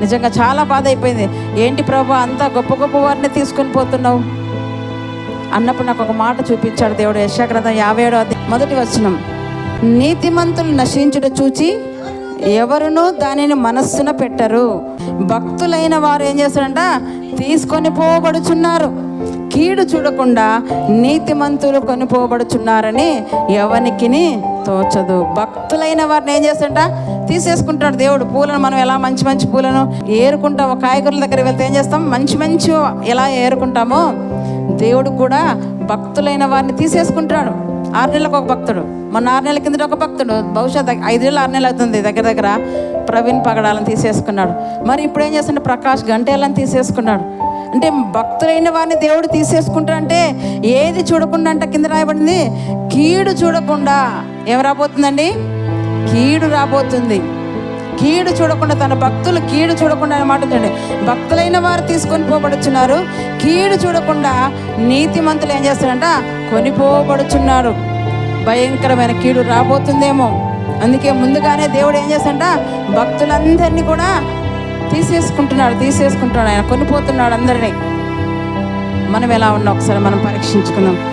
నిజంగా చాలా బాధ అయిపోయింది ఏంటి ప్రభా అంత గొప్ప గొప్ప వారిని తీసుకొని పోతున్నావు? అన్నప్పుడు నాకు ఒక మాట చూపించాడు దేవుడు యశాగ్రంథం యాభై ఏడో మొదటి వచనం నీతిమంతులు నశించుట చూచి ఎవరునూ దానిని మనస్సున పెట్టరు. భక్తులైన వారు ఏం చేస్తారంట? తీసుకొని పోబడుచున్నారు. కీడు చూడకుండా నీతిమంతులు కొనిపోబడుచున్నారని ఎవనికిని తోచదు. భక్తులైన వారిని ఏం చేస్తుంట? తీసేసుకుంటాడు దేవుడు. పూలను మనం ఎలా మంచి మంచి పూలను ఏరుకుంటాము కాయగూరల దగ్గర వెళ్తే ఏం చేస్తాం? మంచి మంచి ఎలా ఏరుకుంటామో దేవుడు కూడా భక్తులైన వారిని తీసేసుకుంటాడు. ఆరు నెలలకు ఒక భక్తుడు. మొన్న ఆరు నెలల కింద ఒక భక్తుడు. బహుశా దగ్గ- ఐదు నెలలు ఆరు నెలలు అవుతుంది. దగ్గర దగ్గర ప్రవీణ్ పగడాలను తీసేసుకున్నాడు. మరి ఇప్పుడు ఏం చేస్తుంటే ప్రకాష్ గంటేలను తీసేసుకున్నాడు. అంటే భక్తులైన వారిని దేవుడు తీసేసుకుంటారంటే ఏది చూడకుండా అంటే కింద రాయబడింది? కీడు చూడకుండా. ఏం రాబోతుందండి? కీడు రాబోతుంది. కీడు చూడకుండా తన భక్తులు కీడు చూడకుండా అనమాట చూడండి. భక్తులైన వారు తీసుకొని పోబడుచున్నారు. కీడు చూడకుండా నీతిమంతులు ఏం చేస్తారంట? కొనిపోబడుచున్నారు. భయంకరమైన కీడు రాబోతుందేమో. అందుకే ముందుగానే దేవుడు ఏం చేస్తాడంట? భక్తులందరినీ కూడా తీసేసుకుంటున్నాడు తీసేసుకుంటున్నాడు. ఆయన కొనిపోతున్నాడు అందరినీ. మనం ఎలా ఉన్నా? ఒకసారి మనం పరీక్షించుకున్నాం